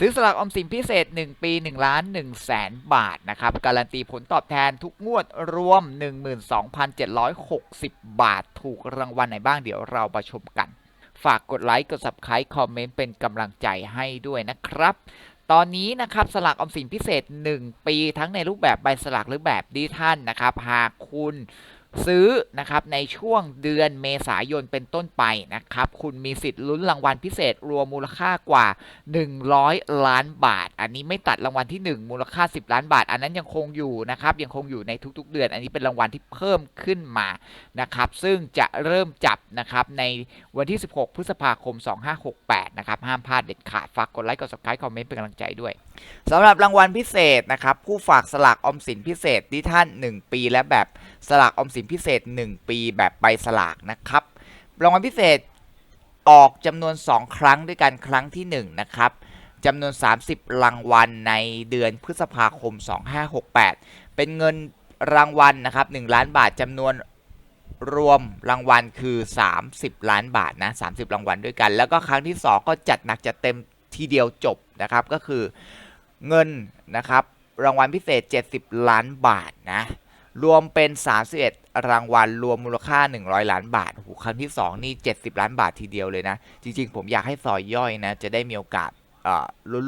ซื้อสลากออมสินพิเศษ 1 ปี 1 ล้าน1แสนบาทนะครับ การันตีผลตอบแทนทุกงวดรวม 12,760 บาท ถูกรางวัลไหนบ้างเดี๋ยวเรามาชมกัน ฝากกดไลค์ กด subscribe คอมเมนต์เป็นกำลังใจให้ด้วยนะครับ ตอนนี้นะครับสลากออมสินพิเศษ 1 ปีทั้งในรูปแบบใบสลากหรือแบบดิจิทัลนะครับ หากคุณ ซื้อนะครับในช่วงเดือนเมษายนเป็นต้นไปนะครับ คุณมีสิทธิ์ลุ้นรางวัลพิเศษรวมมูลค่ากว่า 100 ล้านบาท อันนี้ไม่ตัดรางวัลที่ 1 มูลค่า 10 ล้านบาท อันนั้นยังคงอยู่นะครับยังคงอยู่ในทุกๆ เดือน อันนี้เป็นรางวัลที่เพิ่มขึ้นมานะครับซึ่งจะเริ่มจับนะครับในวันที่ 16 พฤษภาคม 2568 นะครับห้ามพลาดเด็ดขาดฝากกดไลค์กด subscribe คอมเมนต์เป็นกำลังใจด้วย สำหรับรางวัลพิเศษนะครับผู้ฝากสลากออมสินพิเศษที่ท่าน 1 ปีและแบบสลากออมสินพิเศษ 1 ปีแบบใบสลากนะครับรางวัลพิเศษออกจำนวน 2 ครั้งด้วยกันครั้งที่1นะครับจำนวน 30 รางวัลในเดือนพฤษภาคม 2568 เป็นเงินรางวัลนะครับ1ล้านบาทจำนวนรวมรางวัลคือ 30 ล้านบาทนะ30 รางวัลด้วยกัน แล้วก็ครั้งที่ 2 ก็จัดหนักจัดเต็มทีเดียวจบนะครับก็คือ เงินนะครับรางวัลพิเศษ 70 ล้านบาทนะรวมเป็น 31 รางวัลรวมมูลค่า 100 ล้านบาทโอ้โหครั้งที่ 2 นี่ 70 ล้านบาททีเดียวเลยนะ จริง ๆ ผมอยากให้ซอยย่อยนะ จะได้มีโอกาส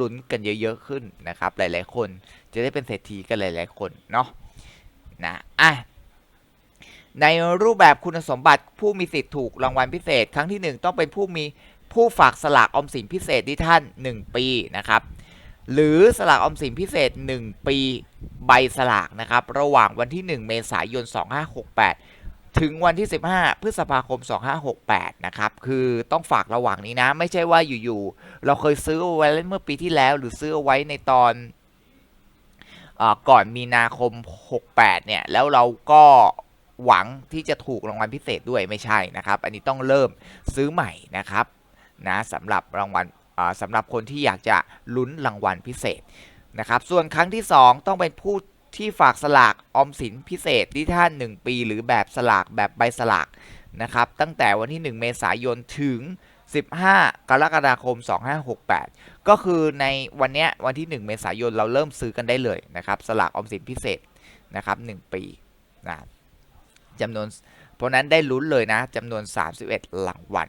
ลุ้นๆกันเยอะๆขึ้นนะครับ หลายๆคนจะได้เป็นเศรษฐีกันหลายๆคนเนาะนะอะในรูปแบบคุณสมบัติผู้มีสิทธิ์ถูกรางวัลพิเศษ ครั้งที่ 1 ต้องเป็นผู้มีผู้ฝากสลากออมสินพิเศษที่ท่าน 1 ปีนะครับ หรือสลากออมสินพิเศษ 1 ปีใบสลากนะครับ ระหว่างวันที่ 1 เมษายน 2568 ถึงวันที่ 15 พฤษภาคม 2568 นะครับ คือต้องฝากระหว่างนี้นะ ไม่ใช่ว่าอยู่ๆ เราเคยซื้อไว้เมื่อปีที่แล้ว หรือซื้อไว้ในตอนอก่อนมีนาคม 68 เนี่ย แล้วเราก็หวังที่จะถูกรางวัลพิเศษด้วยไม่ใช่นะครับ อันนี้ต้องเริ่มซื้อใหม่นะครับนะสำหรับรางวัล สำหรับคนที่อยากจะลุ้นรางวัลพิเศษนะครับ ส่วนครั้งที่ 2 ต้องเป็นผู้ที่ฝากสลากออมสินพิเศษที่ท่าน 1 ปี หรือแบบสลากแบบใบสลากนะครับตั้งแต่วันที่ 1 เมษายนถึง 15 กรกฎาคม 2568 ก็คือในวันนี้วันที่ 1 เมษายนเราเริ่มซื้อกันได้เลยนะครับสลากออมสินพิเศษนะครับ1ปีนะจำนวนเพราะนั้นได้ลุ้นเลยนะจำนวน 31รางวัล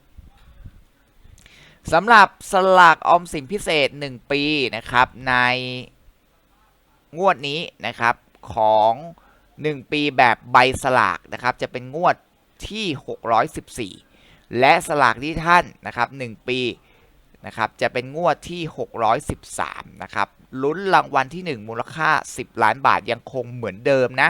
สำหรับสลากออมสินพิเศษ 1 ปีนะครับในงวดนี้นะครับของ 1 ปีแบบใบสลากนะครับจะเป็นงวดที่ 614 และสลากที่ท่านนะครับ 1 ปีนะครับจะเป็นงวดที่ 613 นะครับลุ้นรางวัลที่ 1 มูลค่า 10 ล้านบาทยังคงเหมือนเดิมนะ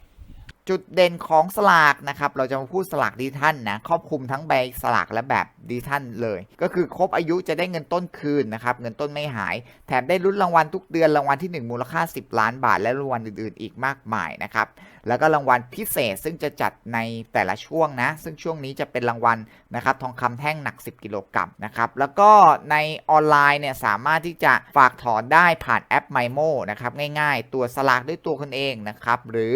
จุดเด่นของสลากนะครับ เราจะมาพูดสลากดิจิทัลนะ ครอบคลุมทั้งใบสลากและแบบดิจิทัลเลย ก็คือครบอายุจะได้เงินต้นคืนนะครับ เงินต้นไม่หาย แถมได้ลุ้นรางวัลทุกเดือน รางวัลที่ 1 มูลค่า 10 ล้านบาท และรางวัลอื่นๆ อีกมากมายนะครับ แล้วก็รางวัลพิเศษซึ่งจะจัดในแต่ละช่วงนะ ซึ่งช่วงนี้จะเป็นรางวัลนะครับ ทองคำแท่งหนัก 10 กิโลกรัมนะครับ แล้วก็ในออนไลน์เนี่ยสามารถที่จะฝากถอนได้ผ่านแอป MyMo นะครับ ง่าย ๆ ตัวสลากด้วยตัวคนเองนะครับ หรือ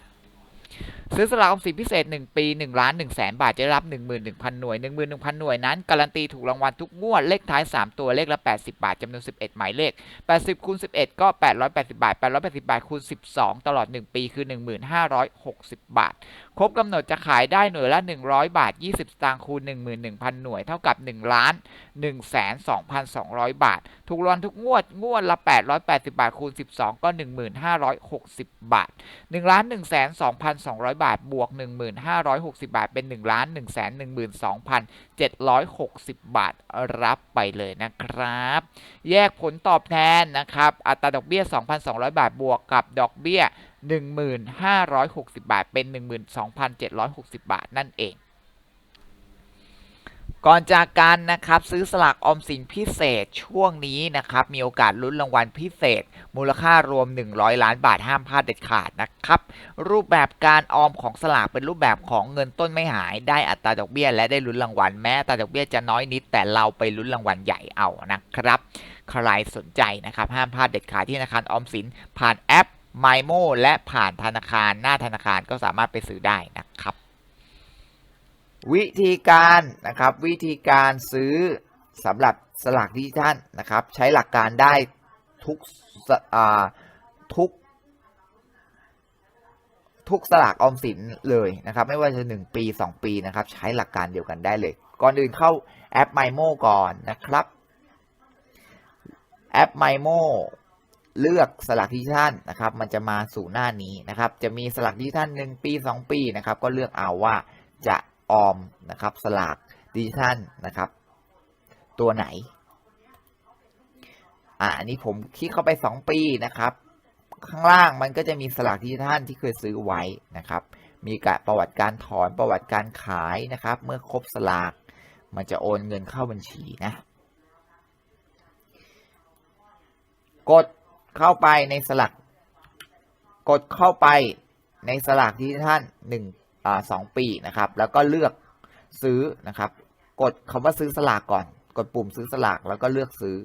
ซื้อสลากออมสินพิเศษ 1 ปี 1 ล้าน1แสนบาท จะรับ 11,000 หน่วย 11,000 หน่วยนั้น การันตีถูกรางวัลทุกงวด เลขท้าย 3 ตัว เลขละ 80 บาทจำนวน 11 หมายเลข 80คูณ11 ก็ 880 บาท 880 บาทคูณ12 ตลอด 1 ปีคือ 1560 บาท ครบกำหนดจะขายได้หน่วยละ 100 บาท 20 สตางค์คูณ 11,000 หน่วย เท่ากับ 1 ล้าน1,2,200 บาท ถูกรางวัลทุกงวด งวดละ 880 บาทคูณ12 ก็ 1560 บาท1ล้าน1,2,200บาทบวก 1560 บาท เป็น 1 112,760 บาทรับไปเลยนะครับ แยกผลตอบแทนนะครับ อัตราดอกเบี้ย 2,200 บาทบวกกับดอกเบี้ย 1,560 บาท เป็น 12,760 บาทนั่นเอง ก่อนจากกันนะครับ ซื้อสลากออมสินพิเศษช่วงนี้นะครับ มีโอกาสลุ้นรางวัลพิเศษ มูลค่ารวม 100 ล้านบาทห้ามพลาดเด็ดขาดนะครับ รูปแบบการออมของสลากเป็นรูปแบบของเงินต้นไม่หายได้อัตราดอกเบี้ย และได้ลุ้นรางวัลแม้อัตราดอกเบี้ยจะน้อยนิด แต่เราไปลุ้นรางวัลใหญ่เอานะครับ ใครสนใจนะครับห้ามพลาดเด็ดขาดที่ธนาคารออมสินผ่านแอป m y m o และผ่านธนาคารหน้าธนาคารก็สามารถไปซื้อได้นะครับ วิธีการนะครับวิธีการซื้อสำหรับสลากดิจิทัลนะครับใช้หลักการได้ทุกทุกทุกสลากออมสินเลยนะครับไม่ว่าจะ 1 ปี 2 ปีนะครับใช้หลักการเดียวกันได้เลย ก่อนอื่นเข้าแอป MyMo ก่อนนะครับแอป MyMo เลือกสลากดิจิทัลนะครับมันจะมาสู่หน้านี้นะครับจะมีสลากดิจิทัล1ปี 2 ปีนะครับก็เลือกเอาว่าจะ ออมนะครับสลากดิจิทัลนะครับ ตัวไหน อ่าอันนี้ผมคลิกเข้าไป 2 ปีนะครับ ข้างล่างมันก็จะมีสลากดิจิทัลที่เคยซื้อไว้นะครับ มีกะประวัติการถอนประวัติการขายนะครับ เมื่อครบสลาก มันจะโอนเงินเข้าบัญชีนะ กดเข้าไปในสลัก กดเข้าไปในสลากดิจิทัลหนึ่ง สองปีนะครับ แล้วก็เลือกซื้อนะครับ กดคำว่าซื้อสลากก่อน กดปุ่มซื้อสลากแล้วก็เลือกซื้อ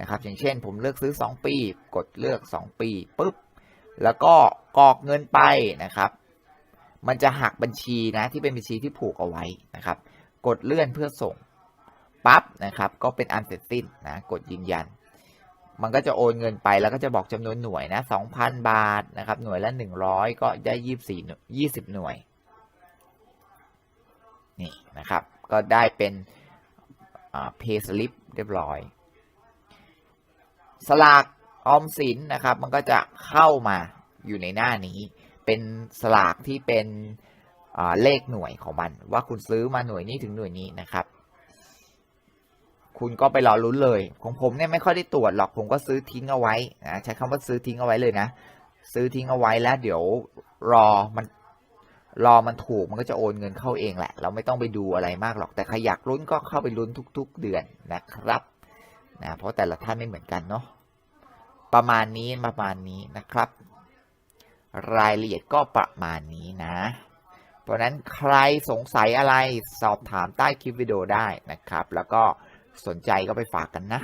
นะครับ อย่างเช่น ผมเลือกซื้อ 2 ปี กดเลือก 2 ปีปุ๊บแล้วก็กรอกเงินไปนะครับ มันจะหักบัญชีนะที่เป็นบัญชีที่ผูกเอาไว้นะครับ กดเลื่อนเพื่อส่งปั๊บนะครับ ก็เป็นอันเสร็จสิ้นนะกดยืนยัน มันก็จะโอนเงินไปแล้วก็จะบอกจำนวนหน่วยนะ2,000 บาทนะครับ หน่วยละ 100 ก็ได้ 24 20 หน่วย นี่นะครับ ก็ได้เป็นเพย์สลิปเรียบร้อย สลากออมสินนะครับ มันก็จะเข้ามาอยู่ในหน้านี้ เป็นสลากที่เป็นเลขหน่วยของมัน ว่าคุณซื้อมาหน่วยนี้ถึงหน่วยนี้นะครับ คุณก็ไปรอลุ้นเลย ของผมเนี่ยไม่ค่อยได้ตรวจหรอกผมก็ซื้อทิ้งเอาไว้นะใช้คำว่าซื้อทิ้งเอาไว้เลยนะ ซื้อทิ้งเอาไว้แล้วเดี๋ยวรอมัน รอมันถูกมันก็จะโอนเงินเข้าเองแหละ เราไม่ต้องไปดูอะไรมากหรอก แต่ใครอยากลุ้นก็เข้าไปลุ้นทุก ๆ เดือนนะครับนะเพราะแต่ละท่านไม่เหมือนกันเนาะประมาณนี้ประมาณนี้นะครับ รายละเอียดก็ประมาณนี้นะ เพราะนั้นใครสงสัยอะไรสอบถามใต้คลิปวิดีโอได้นะครับ แล้วก็สนใจก็ไปฝากกันนะ